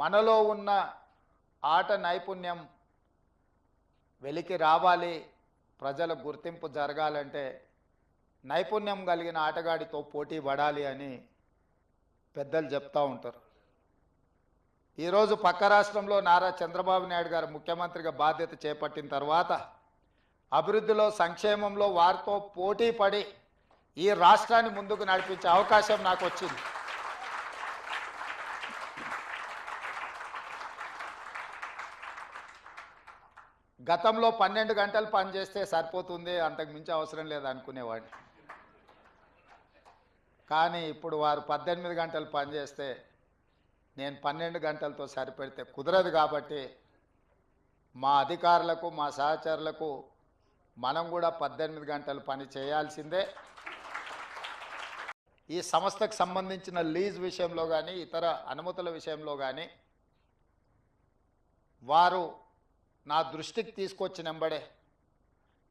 మనలో ఉన్న ఆట నైపుణ్యం వెలికి రావాలి ప్రజల గుర్తింపు జరగాలంటే నైపుణ్యం కలిగిన ఆటగాడితో పోటీ పడాలి అని పెద్దలు చెప్తూ ఉంటారు. ఈరోజు పక్క రాష్ట్రంలో నారా చంద్రబాబు నాయుడు గారు ముఖ్యమంత్రిగా బాధ్యత చేపట్టిన తర్వాత అభివృద్ధిలో సంక్షేమంలో వారితో పోటీ పడి ఈ రాష్ట్రాన్ని ముందుకు నడిపించే అవకాశం నాకు వచ్చింది. గతంలో పన్నెండు గంటలు పనిచేస్తే సరిపోతుంది అంతకు మించి అవసరం లేదు అనుకునేవాడిని. కానీ ఇప్పుడు వారు పద్దెనిమిది గంటలు పనిచేస్తే నేను పన్నెండు గంటలతో సరిపెడితే కుదరదు కాబట్టి మా అధికారులకు మా సహచరులకు మనం కూడా పద్దెనిమిది గంటలు పని చేయాల్సిందే. ఈ సంస్థకు సంబంధించిన లీజ్ విషయంలో కానీ ఇతర అనుమతుల విషయంలో కానీ వారు నా దృష్టికి తీసుకొచ్చినంబడే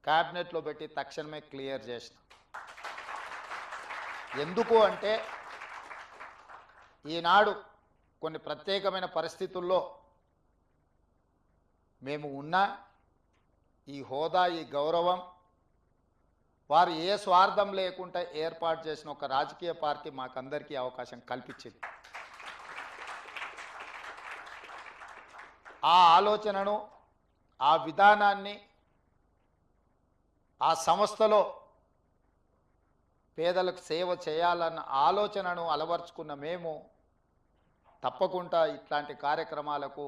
క్యాబినెట్లో పెట్టి తక్షణమే క్లియర్ చేసిన. ఎందుకు అంటే ఈనాడు కొన్ని ప్రత్యేకమైన పరిస్థితుల్లో మేము ఉన్నా ఈ హోదా ఈ గౌరవం వారు ఏ స్వార్థం లేకుండా ఏర్పాటు చేసిన ఒక రాజకీయ పార్టీ మాకందరికీ అవకాశం కల్పించింది. ఆ ఆలోచనను ఆ విధానాన్ని ఆ సంస్థలో పేదలకు సేవ చేయాలన్న ఆలోచనను అలవర్చుకున్న మేము తప్పకుండా ఇట్లాంటి కార్యక్రమాలకు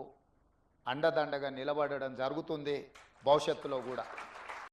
అండదండగా నిలబడడం జరుగుతుంది భవిష్యత్తులో కూడా.